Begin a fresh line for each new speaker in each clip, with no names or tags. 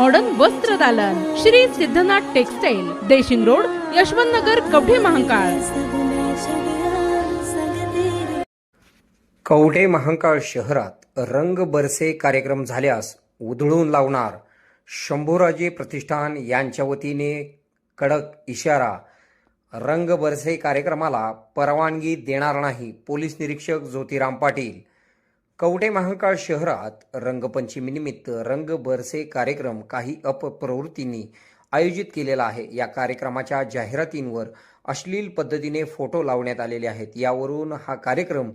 Modern वस्त्र दालन. Shri Siddhanath textile Deshing road Yashwant Nagar Kavathe Mahankal.
Kavathe Mahankal शहरात रंग बरसे कार्यक्रम झाल्यास उधळून लावणार शंभूराजे प्रतिष्ठान यांच्या वतीने कडक इशारा. रंग बरसे कार्यक्रमाला परवानगी देणार नाही पोलीस निरीक्षक ज्योतिराम पाटील. कवठे महांकाळ शहरात रंगपंचमीनिमित्त रंग बरसे कार्यक्रम काही अपप्रवृत्तींनी आयोजित केलेला आहे. या कार्यक्रमाच्या जाहिरातींवर अश्लील पद्धतीने फोटो लावण्यात आलेले आहेत. यावरून हा कार्यक्रम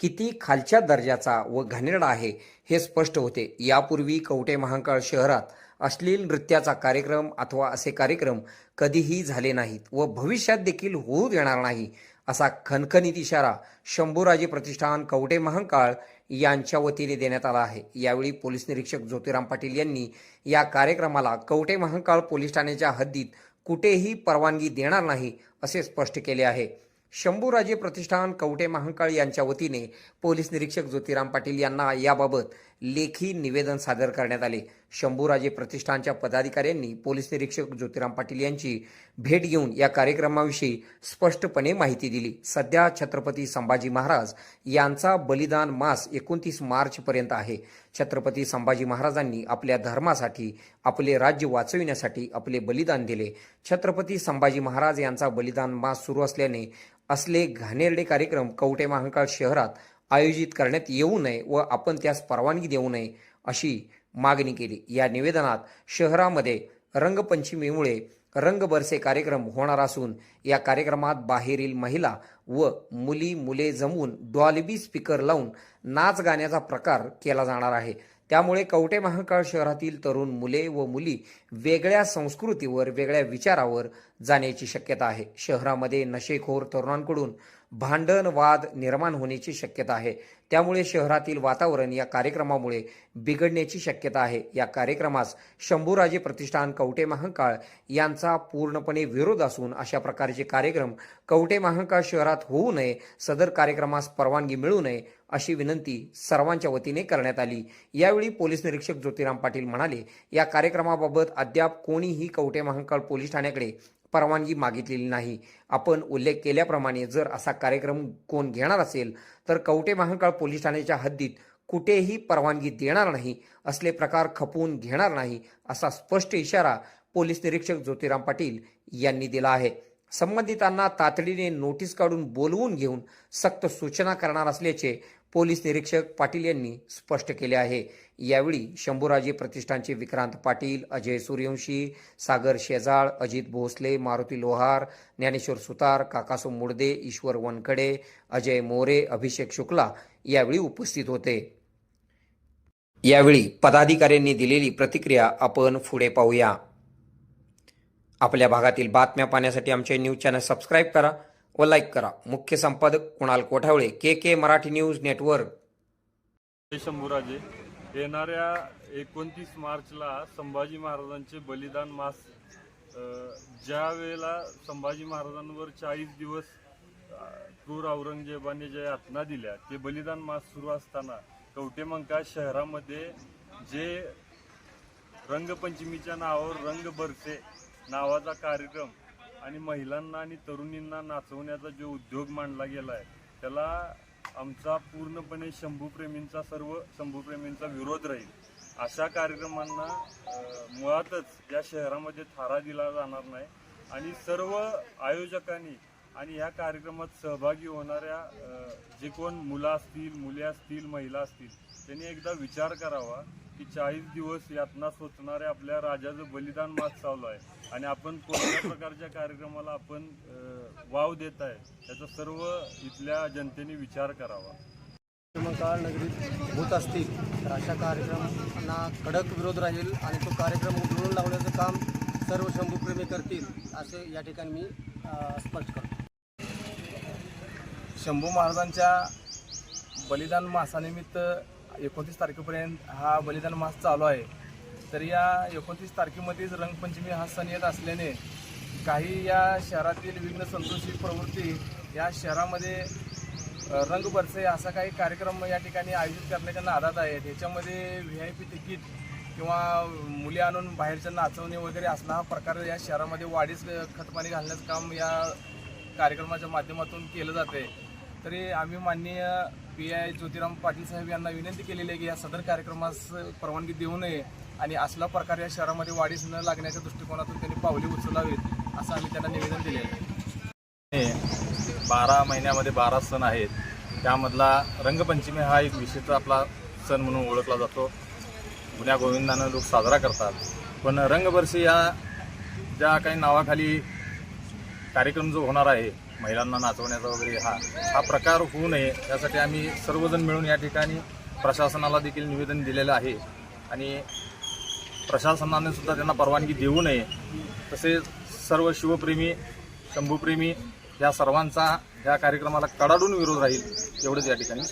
किती खालच्या दर्जाचा व घाणेरडा आहे हे स्पष्ट होते. यापूर्वी कवठे महांकाळ शहरात अश्लील नृत्याचा कार्यक्रम अथवा असे कार्यक्रम कधीही झाले नाहीत व भविष्यात देखील होऊ देणार नाही असा खनखनीत इशारा शंभूराजे प्रतिष्ठान कवटे महांकाळ यांच्या वतीने देण्यात आला आहे. यावेळी पोलीस निरीक्षक ज्योतिराम पाटील यांनी या कार्यक्रमाला कवटे महांकाळ पोलीस ठाण्याच्या हद्दीत कुठेही परवानगी देणार नाही असे स्पष्ट केले आहे. शंभूराजे प्रतिष्ठान कवटे महांकाळ यांच्या वतीने पोलीस निरीक्षक ज्योतिराम पाटील यांना याबाबत लेखी निवेदन सादर करण्यात आले. शंभूराजे प्रतिष्ठानच्या पदाधिकाऱ्यांनी पोलीस निरीक्षक ज्योतिराम पाटील यांची भेट घेऊन या कार्यक्रमाविषयी स्पष्टपणे माहिती दिली. सध्या छत्रपती संभाजी महाराज यांचा बलिदान मास एकोणतीस मार्चपर्यंत आहे. छत्रपती संभाजी महाराजांनी आपल्या धर्मासाठी आपले राज्य वाचविण्यासाठी आपले बलिदान दिले. छत्रपती संभाजी महाराज यांचा बलिदान मास सुरू असल्याने असले घाणेरडे कार्यक्रम कवटे महांकाळ शहरात आयोजित करण्यात येऊ नये व आपण त्यास परवानगी देऊ नये अशी मागणी केली. या निवेदनात शहरामध्ये रंगपंचमीमुळे रंगबरसे कार्यक्रम होणार असून या कार्यक्रमात बाहेरील महिला व मुली मुले जमवून डॉलबी स्पीकर लावून नाच गाण्याचा प्रकार केला जाणार आहे. त्यामुळे कवटे महाकाळ शहरातील तरुण मुले व मुली वेगळ्या संस्कृतीवर वेगळ्या विचारावर जाण्याची शक्यता आहे. शहरामध्ये नशेखोर तरुणांकडून भांडण वाद निर्माण होण्याची शक्यता आहे. त्यामुळे शहरातील वातावरण या कार्यक्रमामुळे बिघडण्याची शक्यता आहे. या कार्यक्रमास शंभूराजे प्रतिष्ठान कवटे महांकाळ यांचा पूर्णपणे विरोध असून अशा प्रकारचे कार्यक्रम कवटे महांकाळ शहरात होऊ नये सदर कार्यक्रमास परवानगी मिळू नये अशी विनंती सर्वांच्या वतीने करण्यात आली. यावेळी पोलीस निरीक्षक ज्योतिराम पाटील म्हणाले या कार्यक्रमाबाबत अद्याप कोणीही कवटे महांकाळ पोलीस ठाण्याकडे परवानगी मागितलेली नाही. आपण उल्लेख केल्याप्रमाणे जर असा कार्यक्रम कोण घेणार असेल तर कवटे महांकाळ पोलीस ठाण्याच्या हद्दीत कुठेही परवानगी देणार नाही असले प्रकार खपवून घेणार नाही असा स्पष्ट इशारा पोलीस निरीक्षक ज्योतिराम पाटील यांनी दिला आहे. संबंधितांना तातडीने नोटीस काढून बोलवून घेऊन सक्त सूचना करणार असल्याचे पोलीस निरीक्षक पाटील यांनी स्पष्ट केले आहे. यावेळी शंभूराजे प्रतिष्ठानचे विक्रांत पाटील अजय सूर्यवंशी सागर शेजाळ अजित भोसले मारुती लोहार ज्ञानेश्वर सुतार काकासो मुडदे ईश्वर वनकडे अजय मोरे अभिषेक शुक्ला यावेळी उपस्थित होते. यावेळी पदाधिकाऱ्यांनी दिलेली प्रतिक्रिया आपण पुढे पाहूया. आपल्या भागातील बातम्या पाहण्यासाठी आमचे न्यूज चॅनल सबस्क्राईब करा व लाईक करा. मुख्य संपादक Kunal Kothawale K K Marathi news network.
Shambhuraje येणाऱ्या एकोणतीस मार्चला संभाजी महाराजांचे बलिदान मास ज्या वेळेला संभाजी महाराजांवर चाळीस दिवस क्रूर औरंगजेबाने ज्या यातना दिल्या ते बलिदान मास सुरू असताना कवटेमंका शहरामध्ये जे रंगपंचमीच्या नावावर रंग बरसे नावाचा कार्यक्रम आणि महिलांना आणि तरुणींना नाचवण्याचा जो उद्योग मांडला गेला आहे त्याला आमचा पूर्णपणे शंभूप्रेमींचा सर्व शंभूप्रेमींचा विरोध राहील. अशा कार्यक्रमांना मुळातच या शहरामध्ये थारा दिला जाणार नाही आणि सर्व आयोजकांनी आणि ह्या कार्यक्रमात सहभागी होणाऱ्या जे कोण मुलं असतील मुले असतील महिला असतील त्यांनी एकदा विचार करावा की चाळीस दिवस यातना सोचणाऱ्या आपल्या राजाचं बलिदान मास चालू आहे आणि आपण कोणत्या प्रकारच्या कार्यक्रमाला आपण वाव देत आहे त्याचा सर्व इथल्या जनतेने विचार करावा.
मग दुष्काळ नगरीत होत असतील तर अशा कार्यक्रमांना कडक विरोध राहील आणि तो कार्यक्रम उधळून लावण्याचं काम सर्व शंभूप्रेमी करतील असे या ठिकाणी मी स्पष्ट करतो.
शंभू महाराजांच्या बलिदान मासानिमित्त एकोणतीस तारखेपर्यंत हा बलिदान मास चालू आहे. तर या एकोणतीस तारखेमध्येच रंगपंचमी हा सण येत असल्याने काही या शहरातील विघ्न संतोषी प्रवृत्ती या शहरामध्ये अ, रंग बरसे असा काही कार्यक्रम या ठिकाणी आयोजित करण्याच्या नादात आहेत. ह्याच्यामध्ये व्ही आय पी तिकीट किंवा मुली आणून बाहेरच्या नाचवणे वगैरे असला हा प्रकार या शहरामध्ये वाढीस खतपाणी घालण्याचं काम या कार्यक्रमाच्या माध्यमातून केलं जाते तरी आम्ही माननीय पी आय ज्योतिराम पाटील साहेब यांना विनंती केलेली आहे की या सदर कार्यक्रमास परवानगी देऊ नये आणि असला प्रकार या शहरामध्ये वाढीस न लागण्याच्या दृष्टिकोनातून त्यांनी पावले उचलावीत असं आम्ही त्यांना निवेदन दिलेलं आहे.
बारा महिन्यामध्ये बारा सण आहेत. त्यामधला रंगपंचमी हा एक विशिष्ट आपला सण म्हणून ओळखला जातो. गुन्ह्या गोविंदानं लोक साजरा करतात. पण रंगबरशी या ज्या काही नावाखाली कार्यक्रम जो होणार आहे महिलांना नाचवण्याचा वगैरे हा हा प्रकार होऊ नये यासाठी आम्ही सर्वजण मिळून या ठिकाणी प्रशासनाला देखील निवेदन दिलेलं आहे. आणि प्रशासनाने सुद्धा त्यांना परवानगी देऊ नये. तसेच सर्व शिवप्रेमी शंभूप्रेमी या सर्वांचा या कार्यक्रमाला कडाडून विरोध राहील एवढंच या ठिकाणी